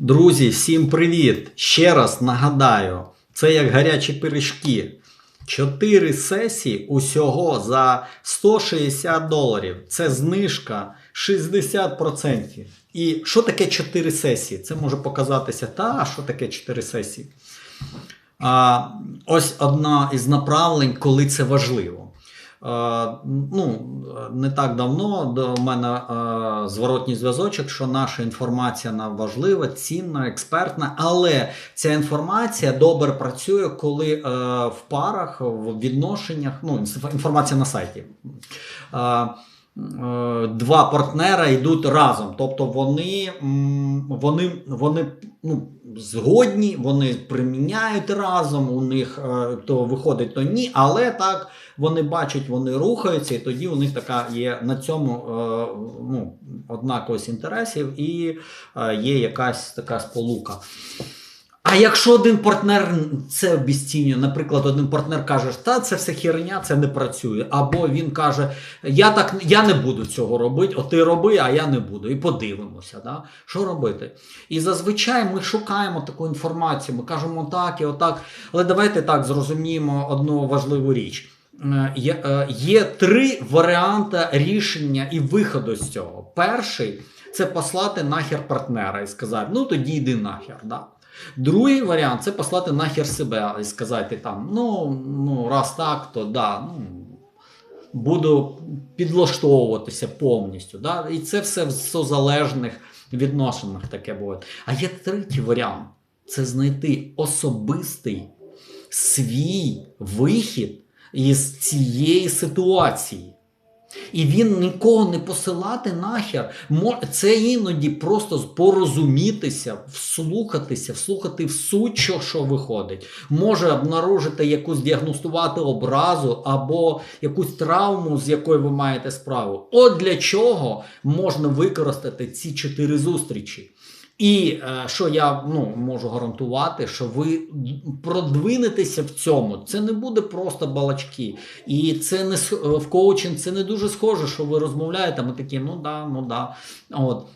Друзі, всім привіт! Ще раз нагадаю, це як гарячі пиріжки. Чотири сесії усього за 160 доларів. Це знижка 60%. І що таке 4 сесії? Це може показатися, та що таке 4 сесії? А, ось одна із направлень, коли це важливо. Е, ну, не так давно до мене е, зворотній зв'язочок, що наша інформація нам важлива, цінна, експертна, але ця інформація добре працює, коли е, в парах, в відношеннях, ну, інф- інформація на сайті. Е, Два партнера йдуть разом, тобто вони, вони, вони ну, згодні, вони приміняють разом, у них е, то виходить, то ні, але так вони бачать, вони рухаються, і тоді у них така є на цьому е, ну, однаковість інтересів і є якась така сполука. А якщо один партнер це обіцінює, наприклад, один партнер каже, та це все херня, це не працює. Або він каже, я так я не буду цього робити, от ти роби, а я не буду. І подивимося, да? що робити. І зазвичай ми шукаємо таку інформацію, ми кажемо так і отак. Але давайте так зрозуміємо одну важливу річ. Е, Є, е, є три варіанти рішення і виходу з цього. Перший це послати нахер партнера і сказати, ну тоді йди нахер. Да? Другий варіант це послати нахер себе і сказати там, ну, ну раз так, то да, ну, буду підлаштовуватися повністю. Да? І це все в созалежних відношеннях таке буває. А є третій варіант це знайти особистий свій вихід із цієї ситуації. І він нікого не посилати нахер. Це іноді просто порозумітися, вслухатися, вслухати в суть, що, що виходить. Може обнаружити якусь діагностувати образу або якусь травму, з якою ви маєте справу. От для чого можна використати ці чотири зустрічі. І е, що я ну, можу гарантувати, що ви продвинетеся в цьому. Це не буде просто балачки. І це не е, в коучинг, це не дуже схоже, що ви розмовляєте. Ми такі, ну да, ну да. От.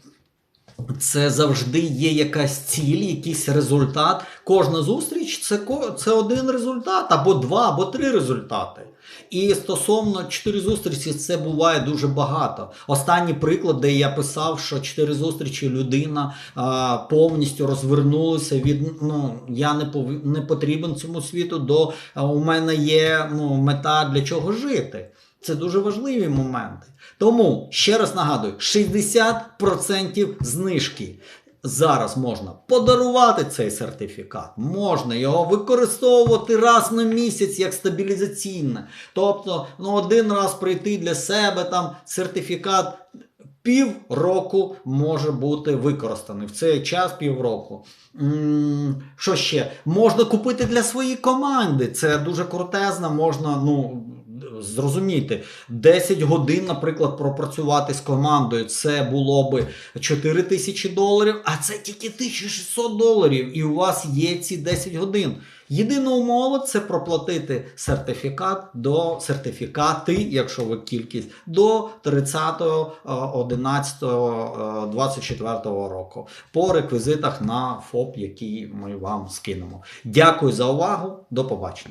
Це завжди є якась ціль, якийсь результат. Кожна зустріч це, це один результат, або два, або три результати. І стосовно чотири зустрічі, це буває дуже багато. Останній приклад, де я писав, що чотири зустрічі людина а, повністю розвернулася від ну я не пов... не потрібен цьому світу. До а, у мене є ну, мета для чого жити. Це дуже важливі моменти. Тому ще раз нагадую: 60% знижки. Зараз можна подарувати цей сертифікат, можна його використовувати раз на місяць як стабілізаційне. Тобто, ну один раз прийти для себе там сертифікат пів року може бути використаний в цей час півроку. Що ще? Можна купити для своєї команди. Це дуже крутезно, можна, ну. Зрозуміти, 10 годин, наприклад, пропрацювати з командою, це було би 4 тисячі доларів, а це тільки 1600 доларів, і у вас є ці 10 годин. Єдина умова це проплатити сертифікат до сертифікати, якщо ви кількість, до 30.11.24 року по реквізитах на ФОП, які ми вам скинемо. Дякую за увагу. До побачення.